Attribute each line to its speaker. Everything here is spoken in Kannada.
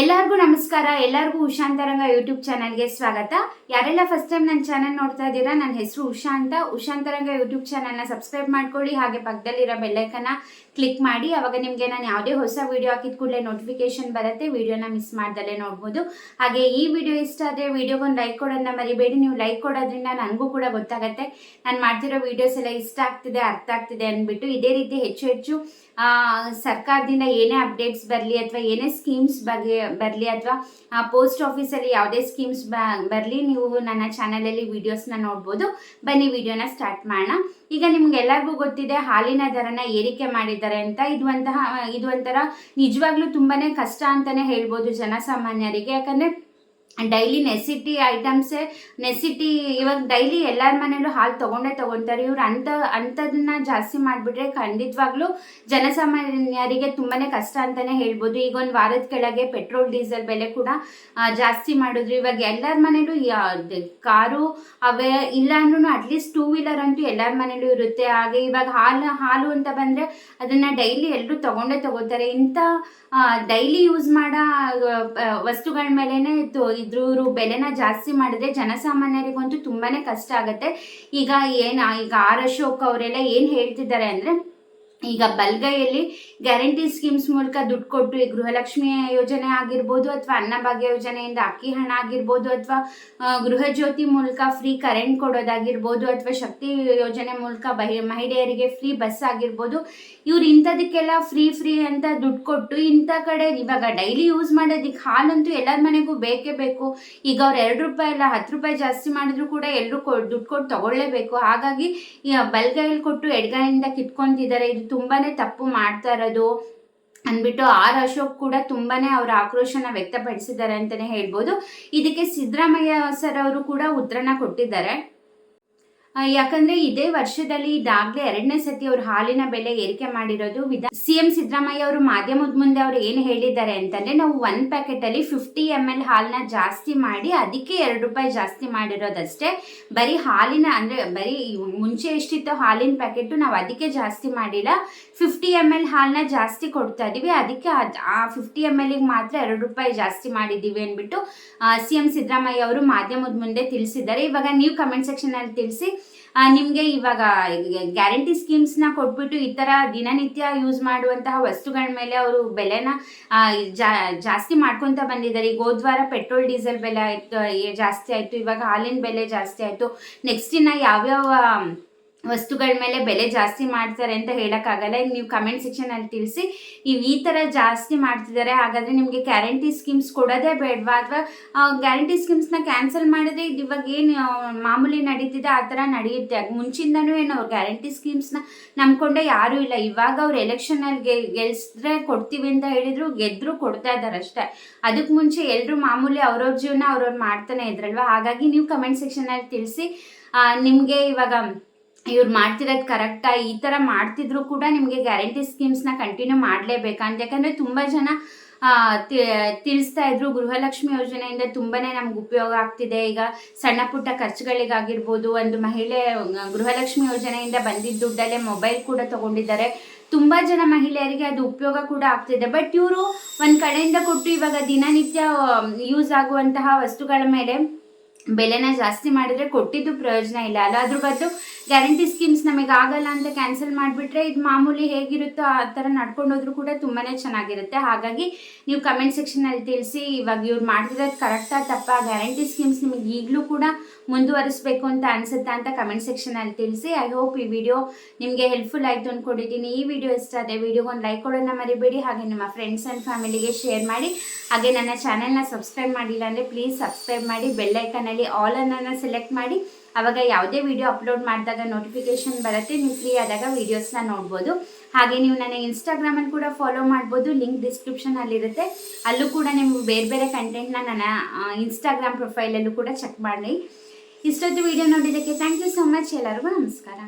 Speaker 1: ಎಲ್ಲರಿಗೂ ನಮಸ್ಕಾರ, ಎಲ್ಲರಿಗೂ ಉಷಾಂತರಂಗ ಯೂಟ್ಯೂಬ್ ಚಾನಲ್ಗೆ ಸ್ವಾಗತ. ಯಾರೆಲ್ಲ ಫಸ್ಟ್ ಟೈಮ್ ನನ್ನ ಚಾನಲ್ ನೋಡ್ತಾ ಇದ್ದೀರಾ ನನ್ನ ಹೆಸರು ಉಷಾ ಅಂತ. ಉಷಾಂತರಂಗ ಯೂಟ್ಯೂಬ್ ಚಾನಲ್ನ ಸಬ್ಸ್ಕ್ರೈಬ್ ಮಾಡ್ಕೊಳ್ಳಿ, ಹಾಗೆ ಪಕ್ಕದಲ್ಲಿರೋ ಬೆಲ್ಲೈಕನ್ನ ಕ್ಲಿಕ್ ಮಾಡಿ. ಅವಾಗ ನಿಮಗೆ ನಾನು ಯಾವುದೇ ಹೊಸ ವಿಡಿಯೋ ಹಾಕಿದ ಕೂಡಲೇ ನೋಟಿಫಿಕೇಶನ್ ಬರುತ್ತೆ ವಿಡಿಯೋನ ಮಿಸ್ ಮಾಡ್ದಲ್ಲೇ ನೋಡ್ಬೋದು. ಹಾಗೆ ಈ ವಿಡಿಯೋ ಇಷ್ಟ ಆದರೆ ವೀಡಿಯೋಗೊಂದು ಲೈಕ್ ಕೊಡೋದನ್ನ ಮರಿಬೇಡಿ. ನೀವು ಲೈಕ್ ಕೊಡೋದ್ರಿಂದ ನನಗೂ ಕೂಡ ಗೊತ್ತಾಗುತ್ತೆ. ನಾನು ಮಾಡ್ತಿರೋ ವಿಡಿಯೋಸ್ ಎಲ್ಲ ಇಷ್ಟ ಆಗ್ತಿದೆ, ಅರ್ಥ ಆಗ್ತಿದೆ ಅಂದ್ಬಿಟ್ಟು ಇದೇ ರೀತಿ ಹೆಚ್ಚು ಹೆಚ್ಚು ಸರ್ಕಾರದಿಂದ ಏನೇ ಅಪ್ಡೇಟ್ಸ್ ಬರಲಿ ಅಥವಾ ಏನೇ ಸ್ಕೀಮ್ಸ್ ಬಗ್ಗೆ ಬರಲಿ ಅಥವಾ ಪೋಸ್ಟ್ ಆಫೀಸಲ್ಲಿ ಯಾವುದೇ ಸ್ಕೀಮ್ಸ್ ಬರಲಿ, ನೀವು ನನ್ನ ಚಾನಲಲ್ಲಿ ವೀಡಿಯೋಸ್ನ ನೋಡ್ಬೋದು. ಬನ್ನಿ ವಿಡಿಯೋನ ಸ್ಟಾರ್ಟ್ ಮಾಡೋಣ. ಈಗ ನಿಮ್ಗೆ ಎಲ್ಲರಿಗೂ ಗೊತ್ತಿದೆ, ಹಾಲಿನ ದರನ ಏರಿಕೆ ಮಾಡಿದ್ದಾರೆ ಅಂತ. ಇದು ಒಂತಹ ಇದು ಒಂಥರ ನಿಜವಾಗ್ಲೂ ತುಂಬಾನೇ ಕಷ್ಟ ಅಂತಾನೆ ಹೇಳ್ಬೋದು ಜನಸಾಮಾನ್ಯರಿಗೆ. ಯಾಕಂದ್ರೆ ಡೈಲಿ ನೆಸಿಟಿ ಐಟಮ್ಸೇ ನೆಸಿಟಿ ಇವಾಗ ಡೈಲಿ ಎಲ್ಲರ ಮನೇಲೂ ಹಾಲು ತೊಗೊಂಡೇ ತೊಗೊತಾರೆ ಇವ್ರು ಅಂಥ ಅಂಥದನ್ನ ಜಾಸ್ತಿ ಮಾಡಿಬಿಟ್ರೆ ಖಂಡಿತವಾಗ್ಲೂ ಜನಸಾಮಾನ್ಯರಿಗೆ ತುಂಬಾ ಕಷ್ಟ ಅಂತಲೇ ಹೇಳ್ಬೋದು. ಈಗ ಒಂದು ವಾರದ ಕೆಳಗೆ ಪೆಟ್ರೋಲ್ ಡೀಸೆಲ್ ಬೆಲೆ ಕೂಡ ಜಾಸ್ತಿ ಮಾಡಿದ್ರು. ಇವಾಗ ಎಲ್ಲರ ಮನೇಲೂ ಕಾರು ಅವೇ ಇಲ್ಲ ಅಂದ್ರೂ ಅಟ್ಲೀಸ್ಟ್ ಟೂ ವೀಲರ್ ಅಂತೂ ಎಲ್ಲರ ಮನೇಲೂ ಇರುತ್ತೆ. ಹಾಗೆ ಇವಾಗ ಹಾಲು ಹಾಲು ಅಂತ ಬಂದರೆ ಅದನ್ನು ಡೈಲಿ ಎಲ್ಲರೂ ತೊಗೊಂಡೇ ತೊಗೋತಾರೆ ಇಂಥ ಡೈಲಿ ಯೂಸ್ ಮಾಡೋ ವಸ್ತುಗಳ ಮೇಲೇ ಇದ್ರ ಬೆಲೆನ ಜಾಸ್ತಿ ಮಾಡಿದ್ರೆ ಜನಸಾಮಾನ್ಯರಿಗಂತೂ ತುಂಬಾನೇ ಕಷ್ಟ ಆಗುತ್ತೆ. ಈಗ ಏನು, ಈಗ ಆರ್ ಅಶೋಕ್ ಅವರೆಲ್ಲ ಏನು ಹೇಳ್ತಿದ್ದಾರೆ ಅಂದರೆ ಈಗ ಬಲ್ಗೈಯಲ್ಲಿ ಗ್ಯಾರಂಟಿ ಸ್ಕೀಮ್ಸ್ ಮೂಲಕ ದುಡ್ಡು ಕೊಟ್ಟು ಈ ಗೃಹಲಕ್ಷ್ಮಿ ಯೋಜನೆ ಆಗಿರ್ಬೋದು ಅಥವಾ ಅನ್ನಭಾಗ್ಯ ಯೋಜನೆಯಿಂದ ಅಕ್ಕಿ ಹಣ ಆಗಿರ್ಬೋದು ಅಥವಾ ಗೃಹ ಜ್ಯೋತಿ ಮೂಲಕ ಫ್ರೀ ಕರೆಂಟ್ ಕೊಡೋದಾಗಿರ್ಬೋದು ಅಥವಾ ಶಕ್ತಿ ಯೋಜನೆ ಮೂಲಕ ಬಹಿ, ಮಹಿಳೆಯರಿಗೆ ಫ್ರೀ ಬಸ್ ಆಗಿರ್ಬೋದು. ಇವ್ರು ಇಂಥದಕ್ಕೆಲ್ಲ ಫ್ರೀ ಫ್ರೀ ಅಂತ ದುಡ್ಡು ಕೊಟ್ಟು ಇಂಥ ಕಡೆ ಇವಾಗ ಡೈಲಿ ಯೂಸ್ ಮಾಡೋದಕ್ಕೆ ಹಾಲಂತೂ ಎಲ್ಲರ ಮನೆಗೂ ಬೇಕೇ ಬೇಕು. ಈಗ ಅವ್ರು ಎರಡು ರೂಪಾಯಿ ಇಲ್ಲ, ಹತ್ತು ರೂಪಾಯಿ ಜಾಸ್ತಿ ಮಾಡಿದ್ರು ಕೂಡ ಎಲ್ಲರೂ ಕೊ, ದುಡ್ಡು ಕೊಟ್ಟು ತಗೊಳ್ಳೇಬೇಕು. ಹಾಗಾಗಿ ಈ ಬಲ್ಗೈಯಲ್ಲಿ ಕೊಟ್ಟು ಎಡಗೈಯಿಂದ ಕಿತ್ಕೊಂತಿದ್ದಾರೆ ಇದು ತುಂಬಾನೇ ತಪ್ಪು ಮಾಡ್ತಾ ಇರೋದು ಅಂದ್ಬಿಟ್ಟು ಆರ್ ಅಶೋಕ್ ಕೂಡ ತುಂಬಾನೇ ಅವರ ಆಕ್ರೋಶನ ವ್ಯಕ್ತಪಡಿಸಿದ್ದಾರೆ ಅಂತಾನೆ ಹೇಳ್ಬೋದು. ಇದಕ್ಕೆ ಸಿದ್ದರಾಮಯ್ಯ ಸರ್ ಅವರು ಕೂಡ ಉತ್ತರನ ಕೊಟ್ಟಿದ್ದಾರೆ. ಯಾಕಂದ್ರೆ ಇದೇ ವರ್ಷದಲ್ಲಿ ಇದಾಗಲೇ ಎರಡನೇ ಸತಿ ಅವರು ಹಾಲಿನ ಬೆಲೆ ಏರಿಕೆ ಮಾಡಿರೋದು ವಿಧ ಸಿಎಂ ಸಿದ್ದರಾಮಯ್ಯ ಅವರು ಮಾಧ್ಯಮದ ಮುಂದೆ ಅವರು ಏನು ಹೇಳಿದ್ದಾರೆ ಅಂತಂದ್ರೆ ನಾವು ಒನ್ ಪ್ಯಾಕೆಟ್ ಅಲ್ಲಿ ಫಿಫ್ಟಿ ಎಂ ಎಲ್ ಹಾಲನ್ನ ಜಾಸ್ತಿ ಮಾಡಿ ಅದಕ್ಕೆ ಎರಡು ರೂಪಾಯಿ ಜಾಸ್ತಿ ಮಾಡಿರೋದಷ್ಟೇ. ಬರೀ ಹಾಲಿನ ಅಂದ್ರೆ ಬರೀ ಮುಂಚೆ ಎಷ್ಟಿತ್ತು ಹಾಲಿನ ಪ್ಯಾಕೆಟ್ ನಾವು ಅದಕ್ಕೆ ಜಾಸ್ತಿ ಮಾಡಿಲ್ಲ. ಫಿಫ್ಟಿ ಎಂ ಎಲ್ ಹಾಲನ್ನ ಜಾಸ್ತಿ ಕೊಡ್ತಾ ಇದೀವಿ. ಅದಕ್ಕೆ ಅದ್- ಆ ಫಿಫ್ಟಿ ಎಂ ಎಲ್ಗೆ ಮಾತ್ರ ಎರಡು ರೂಪಾಯಿ ಜಾಸ್ತಿ ಮಾಡಿದ್ದೀವಿ ಅಂದ್ಬಿಟ್ಟು ಸಿ ಎಂ ಸಿದ್ದರಾಮಯ್ಯ ಅವರು ಮಾಧ್ಯಮದ ಮುಂದೆ ತಿಳಿಸಿದ್ದಾರೆ. ಇವಾಗ ನೀವು ಕಮೆಂಟ್ ಸೆಕ್ಷನ್ ಅಲ್ಲಿ ತಿಳಿಸಿ ನಿಮಗೆ ಇವಾಗ ಗ್ಯಾರಂಟಿ ಸ್ಕೀಮ್ಸ್ನ ಕೊಟ್ಬಿಟ್ಟು ಈ ಥರ ದಿನನಿತ್ಯ ಯೂಸ್ ಮಾಡುವಂತಹ ವಸ್ತುಗಳ ಮೇಲೆ ಅವರು ಬೆಲೆನ ಜಾಸ್ತಿ ಮಾಡ್ಕೊತ ಬಂದಿದ್ದಾರೆ. ಈಗ ಹೋದ್ವಾರ ಪೆಟ್ರೋಲ್ ಡೀಸೆಲ್ ಬೆಲೆ ಆಯಿತು ಜಾಸ್ತಿ ಆಯಿತು. ಇವಾಗ ಹಾಲಿನ ಬೆಲೆ ಜಾಸ್ತಿ ಆಯಿತು. ನೆಕ್ಸ್ಟ್ ಇನ್ನು ಯಾವ್ಯಾವ ವಸ್ತುಗಳ ಮೇಲೆ ಬೆಲೆ ಜಾಸ್ತಿ ಮಾಡ್ತಾರೆ ಅಂತ ಹೇಳೋಕ್ಕಾಗಲ್ಲ. ಈಗ ನೀವು ಕಮೆಂಟ್ ಸೆಕ್ಷನಲ್ಲಿ ತಿಳಿಸಿ, ನೀವು ಈ ಥರ ಜಾಸ್ತಿ ಮಾಡ್ತಿದ್ದಾರೆ, ಹಾಗಾದರೆ ನಿಮಗೆ ಗ್ಯಾರಂಟಿ ಸ್ಕೀಮ್ಸ್ ಕೊಡೋದೇ ಬೇಡವಾ? ಅಥವಾ ಗ್ಯಾರಂಟಿ ಸ್ಕೀಮ್ಸ್ನ ಕ್ಯಾನ್ಸಲ್ ಮಾಡಿದ್ರೆ ಇವಾಗ ಏನು ಮಾಮೂಲಿ ನಡೀತಿದೆ, ಆ ಥರ ನಡೆಯುತ್ತೆ. ಮುಂಚಿಂದನೂ ಏನು ಗ್ಯಾರಂಟಿ ಸ್ಕೀಮ್ಸ್ನ ನಂಬ್ಕೊಂಡೆ ಯಾರೂ ಇಲ್ಲ. ಇವಾಗ ಅವ್ರು ಎಲೆಕ್ಷನಲ್ಲಿ ಗೆ ಗೆಲ್ಸಿದ್ರೆ ಕೊಡ್ತೀವಿ ಅಂತ ಹೇಳಿದ್ರು, ಗೆದ್ರು ಕೊಡ್ತಾ ಇದ್ದಾರೆ ಅಷ್ಟೇ. ಅದಕ್ಕೆ ಮುಂಚೆ ಎಲ್ಲರೂ ಮಾಮೂಲಿ ಅವ್ರವ್ರ ಜೀವನ ಅವ್ರವ್ರು ಮಾಡ್ತಾನೆ ಇದ್ರಲ್ವಾ? ಹಾಗಾಗಿ ನೀವು ಕಮೆಂಟ್ ಸೆಕ್ಷನಲ್ಲಿ ತಿಳಿಸಿ ನಿಮಗೆ ಇವಾಗ ಇವ್ರು ಮಾಡ್ತಿರೋದು ಕರೆಕ್ಟಾ ಈ ಥರ ಮಾಡ್ತಿದ್ರು ಕೂಡ ನಿಮಗೆ ಗ್ಯಾರಂಟಿ ಸ್ಕೀಮ್ಸ್ನ ಕಂಟಿನ್ಯೂ ಮಾಡಲೇಬೇಕಂತ ಯಾಕಂದರೆ ತುಂಬ ಜನ ತಿಳಿಸ್ತಾ ಇದ್ರು ಗೃಹಲಕ್ಷ್ಮಿ ಯೋಜನೆಯಿಂದ ತುಂಬಾನೇ ನಮ್ಗೆ ಉಪಯೋಗ ಆಗ್ತಿದೆ. ಈಗ ಸಣ್ಣ ಪುಟ್ಟ ಖರ್ಚುಗಳಿಗಾಗಿರ್ಬೋದು, ಒಂದು ಮಹಿಳೆ ಗೃಹಲಕ್ಷ್ಮಿ ಯೋಜನೆಯಿಂದ ಬಂದಿದ್ದ ದುಡ್ಡಲ್ಲೇ ಮೊಬೈಲ್ ಕೂಡ ತಗೊಂಡಿದ್ದಾರೆ. ತುಂಬ ಜನ ಮಹಿಳೆಯರಿಗೆ ಅದು ಉಪಯೋಗ ಕೂಡ ಆಗ್ತಿದೆ. ಬಟ್ ಇವರು ಒಂದು ಕಡೆಯಿಂದ ಕೊಟ್ಟು ಇವಾಗ ದಿನನಿತ್ಯ, ಯೂಸ್ ಆಗುವಂತಹ ವಸ್ತುಗಳ ಮೇಲೆ ಬೆಲೆನ ಜಾಸ್ತಿ ಮಾಡಿದ್ರೆ ಕೊಟ್ಟಿದ್ದು ಪ್ರಯೋಜನ ಇಲ್ಲ. ಅಲ್ಲ ಅದ್ರ ಬದಲು ಗ್ಯಾರಂಟಿ ಸ್ಕೀಮ್ಸ್ ನಮಗೆ ಆಗಲ್ಲ ಅಂತ ಕ್ಯಾನ್ಸಲ್ ಮಾಡಿಬಿಟ್ರೆ ಇದು ಮಾಮೂಲಿ ಹೇಗಿರುತ್ತೋ ಆ ಥರ ನಡ್ಕೊಂಡು ಹೋದ್ರೂ ಕೂಡ ತುಂಬಾ ಚೆನ್ನಾಗಿರುತ್ತೆ. ಹಾಗಾಗಿ ನೀವು ಕಮೆಂಟ್ ಸೆಕ್ಷನಲ್ಲಿ ತಿಳಿಸಿ ಇವಾಗ ಇವ್ರು ಮಾಡ್ತಿರೋದು ಕರೆಕ್ಟಾ ತಪ್ಪಾ ಗ್ಯಾರಂಟಿ ಸ್ಕೀಮ್ಸ್ ನಿಮಗೆ ಈಗಲೂ ಕೂಡ ಮುಂದುವರಿಸಬೇಕು ಅಂತ ಅನಿಸುತ್ತಾ ಅಂತ ಕಮೆಂಟ್ ಸೆಕ್ಷನಲ್ಲಿ ತಿಳಿಸಿ. ಐ ಹೋಪ್ ಈ ವಿಡಿಯೋ ನಿಮಗೆ ಹೆಲ್ಪ್ಫುಲ್ ಆಯಿತು ಅಂದ್ಕೊಂಡಿದ್ದೀನಿ ಈ ವಿಡಿಯೋ ಇಷ್ಟ ಆದರೆ ವಿಡಿಯೋಗೊಂದು ಲೈಕ್ ಕೊಡೋಣ ಮರಿಬೇಡಿ. ಹಾಗೆ ನಿಮ್ಮ ಫ್ರೆಂಡ್ಸ್ ಆ್ಯಂಡ್ ಫ್ಯಾಮಿಲಿಗೆ ಶೇರ್ ಮಾಡಿ. ಹಾಗೆ ನನ್ನ ಚಾನೆಲ್ನ ಸಬ್ಸ್ಕ್ರೈಬ್ ಮಾಡಿಲ್ಲ ಅಂದರೆ ಪ್ಲೀಸ್ ಸಬ್ಸ್ಕ್ರೈಬ್ ಮಾಡಿ ಬೆಲ್ಲೈಕನಲ್ಲಿ ಆಲ್ ಅನ್ನ ಸೆಲೆಕ್ಟ್ ಮಾಡಿ ಆವಾಗ ಯಾವುದೇ ವಿಡಿಯೋ ಅಪ್ಲೋಡ್ ಮಾಡಿದಾಗ ನೋಟಿಫಿಕೇಶನ್ ಬರುತ್ತೆ, ನೀವು ಫ್ರೀ ಆದಾಗ ವೀಡಿಯೋಸ್ನ ನೋಡ್ಬೋದು. ಹಾಗೆ ನೀವು ನನ್ನ ಇನ್ಸ್ಟಾಗ್ರಾಮಲ್ಲಿ ಕೂಡ ಫಾಲೋ ಮಾಡ್ಬೋದು ಲಿಂಕ್ ಡಿಸ್ಕ್ರಿಪ್ಷನಲ್ಲಿರುತ್ತೆ ಅಲ್ಲೂ ಕೂಡ ನೀವು ಬೇರೆ ಬೇರೆ ಕಂಟೆಂಟ್ನ ನನ್ನ ಇನ್ಸ್ಟಾಗ್ರಾಮ್ ಪ್ರೊಫೈಲಲ್ಲೂ ಕೂಡ ಚೆಕ್ ಮಾಡಲಿ. ಇಷ್ಟೊತ್ತು ವಿಡಿಯೋ ನೋಡಿದ್ದಕ್ಕೆ ಥ್ಯಾಂಕ್ ಯು ಸೊ ಮಚ್ ಎಲ್ಲರಿಗೂ, ನಮಸ್ಕಾರ.